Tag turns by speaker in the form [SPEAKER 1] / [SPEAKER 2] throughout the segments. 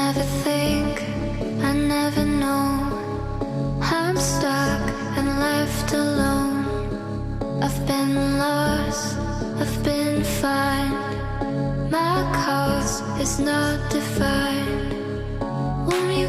[SPEAKER 1] never think, I never know. I'm stuck and left alone. I've been lost, I've been fine. My cause is not defined. Won't you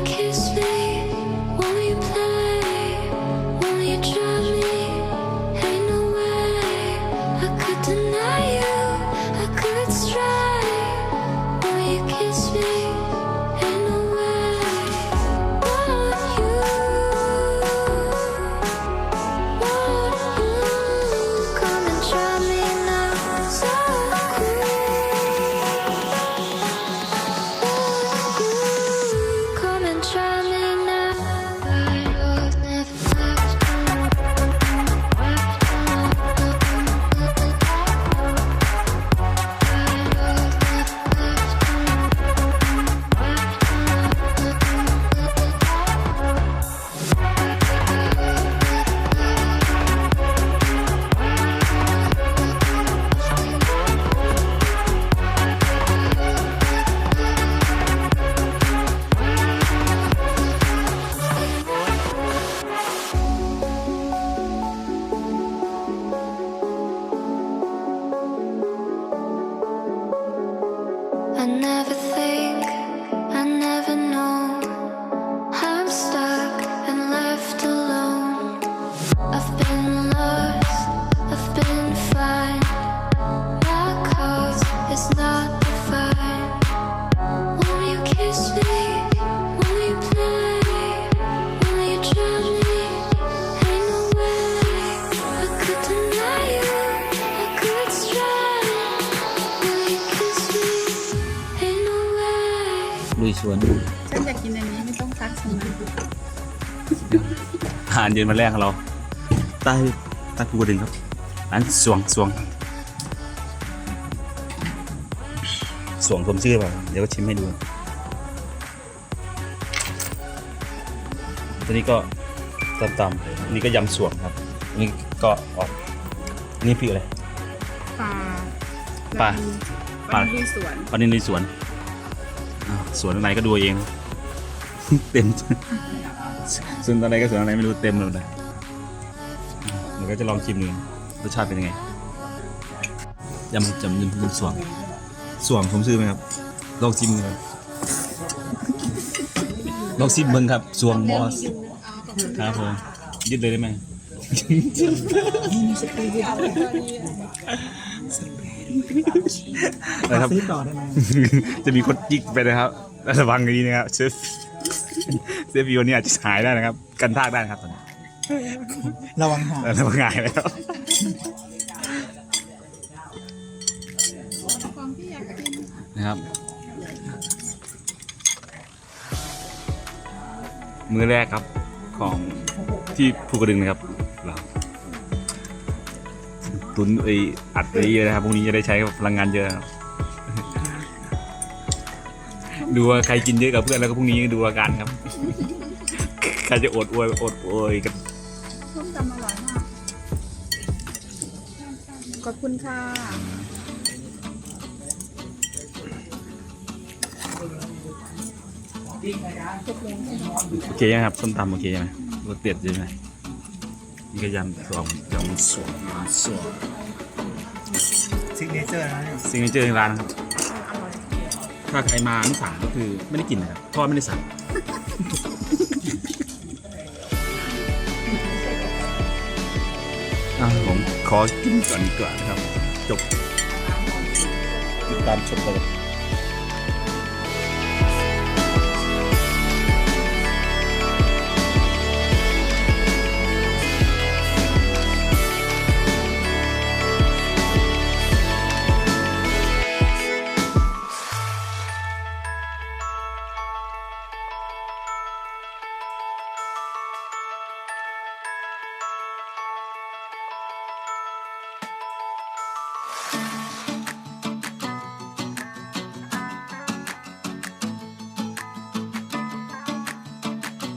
[SPEAKER 1] never
[SPEAKER 2] สวน
[SPEAKER 3] ฉันอยากกินอันนี้ไม่ต้องซักฉันนะ
[SPEAKER 2] อาหารเย็นมาแรกของเราใต้ใต้ภูกระดึงครับร้านสวงสวงสวงผมชื่อเปล่าเดี๋ยวก็ชิมให้ดูตัวนี้ก็ตำๆอันนี้ก็ยำสวงครับอันนี้ก็ออกอันนี้พริกอะไร
[SPEAKER 3] ปลา
[SPEAKER 2] ปลา
[SPEAKER 3] ปลาที่สวน
[SPEAKER 2] ปลานินในสวนอ้าว สวนอะไรก็ดูเอง เต็มส่วนอะไรก็สวนอะไรไม่รู้เต็มเลยนะเดี๋ยวก็จะลองชิมดูรสชาติเป็นยังไงยำยำยำยำสวงสวงผมซื้อไหมครับ ลองชิมเลยลองชิมเบิ้งครับสวงมอสครับผมยึดเลยได้ไหม นะครับ
[SPEAKER 4] ซื้อต่อได้ไหม
[SPEAKER 2] จะมีคนจิกไปนะครับระวังดีนะครับเซฟเซฟวิวเนี่ยอาจจะหายได้นะครับ กันทากได้นะครับตอนนี้
[SPEAKER 4] ระวังหา
[SPEAKER 2] ระวังหายแล้ว
[SPEAKER 3] ของที่อยากกิน
[SPEAKER 2] นะครับ มื้อแรกครับของที่ภูกระดึงนะครับเรา ตุนไออัดไปเยอะนะครับพรุ่งนี้จะได้ใช้พลังงานเยอะครับดูว่าใครกินเยอะกับเพื่อนแล้วก็พรุ่งนี้ดูอาการครับ ใครจะอดอวยอดอวยกัน
[SPEAKER 3] ส้มตำอร่อยมาก ขอบคุณค่ะ
[SPEAKER 2] โอเคยังครับส้มตำโอเคยังไหมรสเด็ดใช่ไหม นี่ก็ยำสวมยำสวมสวม
[SPEAKER 4] ซิกเนเจอร์นะเนี่ย
[SPEAKER 2] ซิงเกิลเจอร์ในร้านนะครับ ถ้าใครมาไม่สั่งก็คือไม่ได้กินนะครับเพราะว่าไม่ได้สั่งอะผมขอกินก่อนดีกว่านะครับ จบติดตามชมกันเลย